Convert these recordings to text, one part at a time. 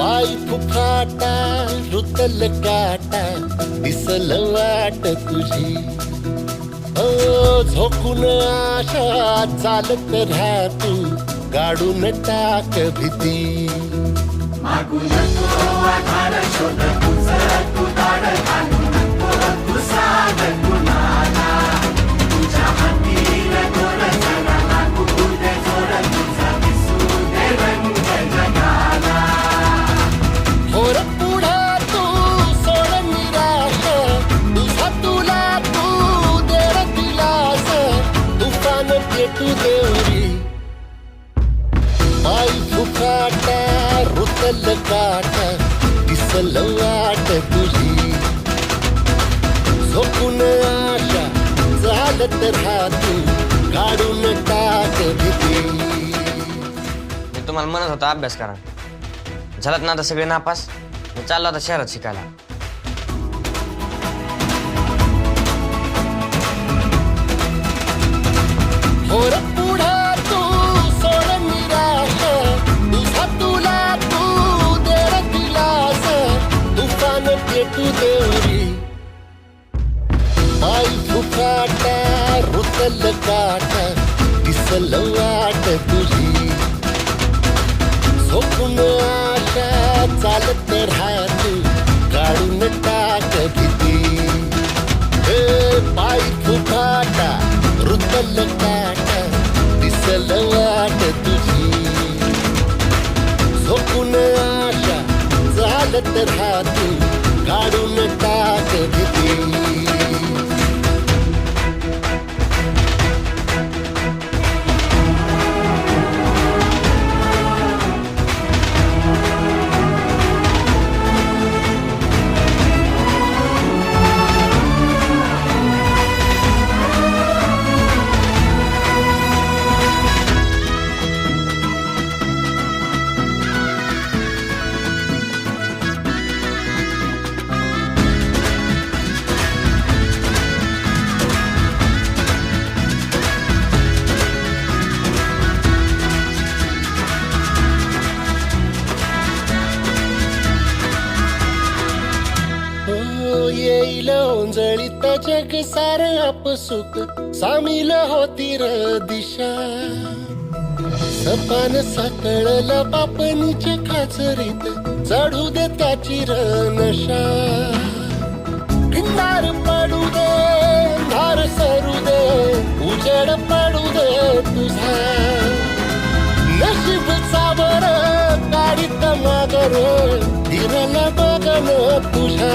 पाय फुफाटा रुतल काटा दिसल वाट तुझी. ओ झोकून आशा चालत राहा तू गाडून टाक भीती. होर तू देवरी आई फुकाटा रुतल काटा दिसल वाट तुझी. झोपून आशा चालत राहतू काढून टाक भीती. मी तुम्हाला म्हणत होता अभ्यास करा. झालात ना आता सगळे नापास? मी चाललो आता शहरात शिकायला. दिसल काट दिसल वाट तुझी. झोपून आशा चालत राहत काढून टाक भीती. हे पाय फुकाटा रुतल काट दिसल वाट तुझी. झोपून आशा चालत राहत काढून टाक भीती. येईल ओंजळीत जग सार आपसुक सामील होती र दिशा. सपान साकळला बापणीच्या खाचरीत. चढू दे त्याची र नशा. भिंगार पडू दे धार सरू दे उजड पडू दे तुझा. नशीब सावर गाडीत मागर फिरल बघन तुझा.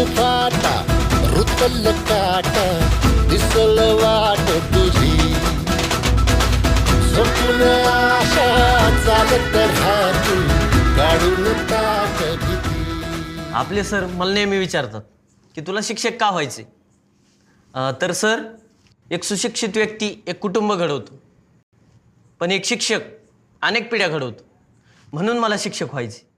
पाय फुफाटा रुतल काटा दिसल वाट तुझी. स्वप्न आशा चालत राहतू काढून टाक भीती. आपले सर मला नेहमी विचारतात की तुला शिक्षक का व्हायचे? अं, तर सर एक सुशिक्षित व्यक्ती एक कुटुंब घडवतो. पण एक शिक्षक अनेक पिढ्या घडवतो. म्हणून मला शिक्षक व्हायचे.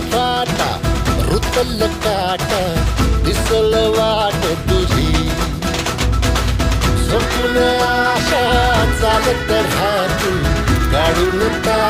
काटा रुतल काटा दिसल वाट तुझी. स्वप्न आशा चालत राहतू काढून टाक